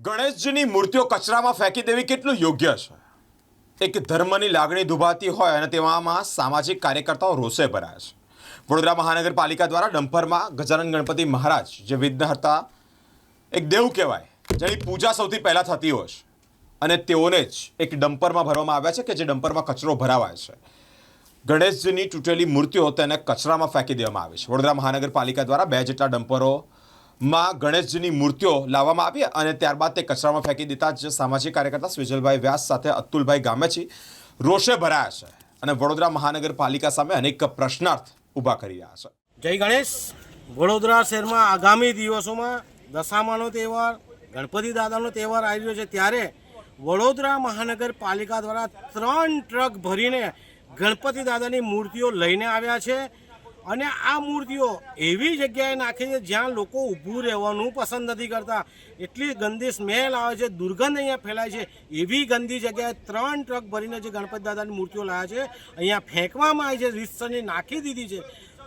ગણેશજીની મૂર્તિઓ કચરામાં ફેંકી દેવી કેટલું યોગ્ય છે? એક ધર્મની લાગણી દુભાતી હોય અને તેવામાં સામાજિક કાર્યકર્તાઓ રોષે ભરાયા છે. વડોદરા મહાનગરપાલિકા દ્વારા ડમ્પરમાં ગજાનન ગણપતિ મહારાજ, જે વિઘ્નહર્તા એક દેવ કહેવાય, જેની પૂજા સૌથી પહેલાં થતી હોય છે. અને તેઓને જ એક ડમ્પરમાં ભરવામાં આવ્યા છે કે જે ડમ્પરમાં કચરો ભરાવાય છે. ગણેશજીની તૂટેલી મૂર્તિઓ તેને કચરામાં ફેંકી દેવામાં આવી છે. વડોદરા મહાનગરપાલિકા દ્વારા બે જેટલા ડમ્પરોમાં ગણેશજીની મૂર્તિઓ લાવવામાં આવી અને ત્યારબાદ તે કચરામાં ફેંકી દેતા જ સામાજિક કાર્યકર્તા સ્વિજલભાઈ વ્યાસ સાથે અતુલભાઈ ગામેચી રોષે ભરાયા છે અને વડોદરા મહાનગરપાલિકા સામે અનેક પ્રશ્નાર્થ ઊભા કરી રહ્યા છે. જય ગણેશ. વડોદરા શહેરમાં આગામી દિવસોમાં દશામાનો તહેવાર, ગણપતિ દાદાનો તહેવાર આવી રહ્યો છે. ત્યારે વડોદરા મહાનગરપાલિકા દ્વારા ત્રણ ટ્રક ભરીને ગણપતિ દાદાની મૂર્તિઓ લઈને આવ્યા છે. અને આ મૂર્તિઓ એવી જગ્યાએ નાખી છે જ્યાં લોકો ઊભું રહેવાનું પસંદ નથી કરતા. એટલી ગંદી સ્મેલ આવે છે, દુર્ગંધ અહીંયા ફેલાય છે. એવી ગંદી જગ્યાએ ત્રણ ટ્રક ભરીને જે ગણપતિ દાદાની મૂર્તિઓ લાવ્યા છે, અહીંયા ફેંકવામાં આવી છે રીતસરની નાખી દીધી છે.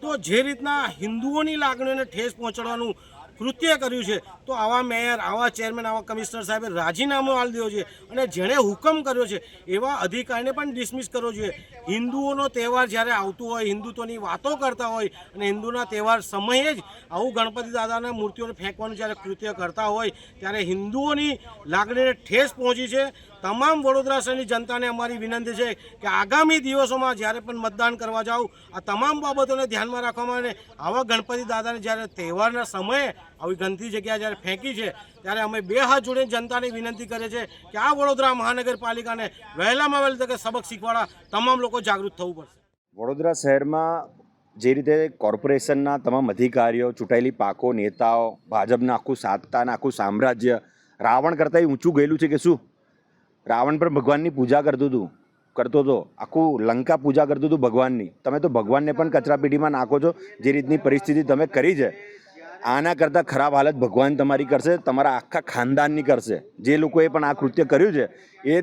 તો જે રીતના હિન્દુઓની લાગણીઓને ઠેસ પહોંચાડવાનું કૃત્ય કર્યું છે. તો આવા મેયર, આવા ચેરમેન, આવા કમિશનર સાહેબે રાજીનામું આપી દીધો છે અને જેણે હુકમ કર્યો છે એવા અધિકારીને પણ ડિસમિસ કરવો જોઈએ. હિન્દુઓનો તહેવાર જ્યારે આવતું હોય, હિન્દુત્વની વાતો કરતા હોય અને હિન્દુના તહેવાર સમયે જ આવું ગણપતિ દાદાના મૂર્તિઓને ફેંકવાનું જ્યારે કૃત્ય કરતા હોય, ત્યારે હિન્દુઓની લાગણીને ઠેસ પહોંચી છે. તમામ વડોદરા શહેરની જનતાને અમારી વિનંતી છે કે આગામી દિવસોમાં જ્યારે પણ મતદાન કરવા જાઓ આ તમામ બાબતોને ધ્યાનમાં રાખવામાં આવે આવા ગણપતિ દાદાને જ્યારે તહેવારના સમયે આવી ગંદી જગ્યાએ જ્યારે ફેંકી છે, ત્યારે અમે બે હાથ જોડે જનતાને વિનંતી કરે છે કે આ વડોદરા મહાનગરપાલિકાને વહેલામાં વહેલી તકે સબક શીખવાડા તમામ લોકો જાગૃત થવું પડશે. વડોદરા શહેરમાં જે રીતે કોર્પોરેશનના તમામ અધિકારીઓ, ચૂંટાયેલી પાકો નેતાઓ, ભાજપના આખું સાત્તાના આખું સામ્રાજ્ય રાવણ કરતાં ઊંચું ગયેલું છે કે શું? રાવણ પણ ભગવાનની પૂજા કરતું હતું, કરતો હતો. આખું લંકા પૂજા કરતું હતું ભગવાનની. તમે તો ભગવાનને પણ કચરાપેટીમાં નાખો છો, જે રીતની પરિસ્થિતિ તમે કરી છે. આના કરતાં ખરાબ હાલત ભગવાન તમારી કરશે, તમારા આખા ખાનદાનની કરશે. જે લોકોએ પણ આ કૃત્ય કર્યું છે, એ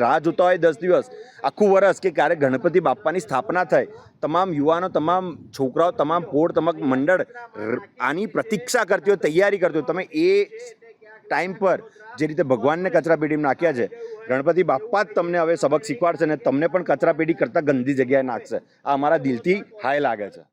રાહ જોતા હોય દસ દિવસ. આખું વરસ કે ક્યારે ગણપતિ બાપ્પાની સ્થાપના થાય. તમામ યુવાનો, તમામ છોકરાઓ, તમામ પોળ, તમામ મંડળ આની પ્રતીક્ષા કરતી હોય, તૈયારી કરતી હોય. તમે એ ટાઈમ પર જે રીતે ભગવાનને કચરાપેટીમાં નાખ્યા છે, ગણપતિ બાપ્પા જ તમને હવે સબક શીખવાડશે અને તમને પણ કચરાપેટી કરતાં ગંદી જગ્યાએ નાખશે. આ અમારા દિલથી હાય લાગે છે.